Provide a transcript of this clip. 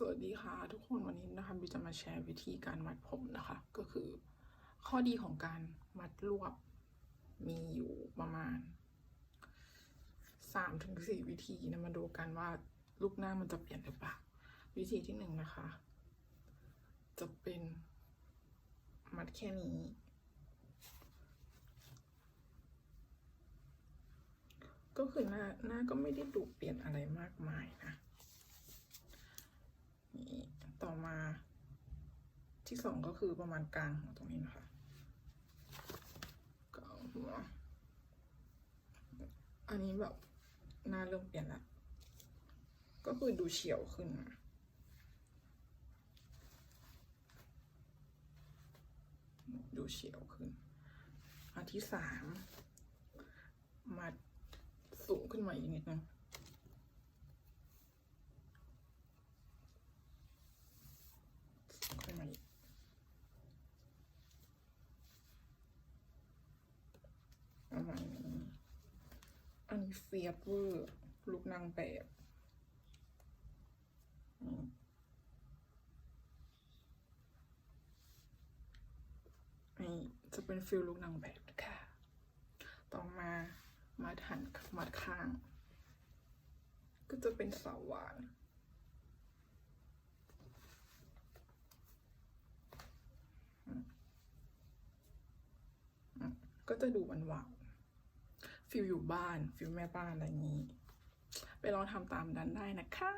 สวัสดีค่ะ ทุกคนวันนี้นะคะบิจะมาแชร์วิธีการมัดผมนะคะ ก็คือ ข้อดีของการมัดรวบมีอยู่ประมาณสามถึงสี่วิธีนะมาดูกันว่าลูกหน้ามันจะเปลี่ยนหรือเปล่าวิธีที่หนึ่งนะคะ จะเป็นมัดแค่นี้ ก็คือหน้าหน้าก็ไม่ได้ดูเปลี่ยนอะไรมากมายนะ มาที่สองก็คือประมาณกลางตรงนี้นะคะกลางหัวอันนี้แบบหน้าเริ่มเปลี่ยนแล้วก็คือดูเฉียวขึ้นดูเฉียวขึ้น อันที่สามมาสูงขึ้นมาอีกนิดนึง ขึ้นมาอีกประมาณนี้ อันนี้ เฟียบเวอร์ลูกนางแบบอืมนี่จะเป็นฟิลลูกนางแบบค่ะ ต่อมามาหันมัดข้าง ก็จะเป็นสาวหวานก็จะดูหวานๆ ฟิลอยู่บ้านฟิลแม่บ้านอะไรอย่างนี้ ไปลองทำตามดันได้นะคะ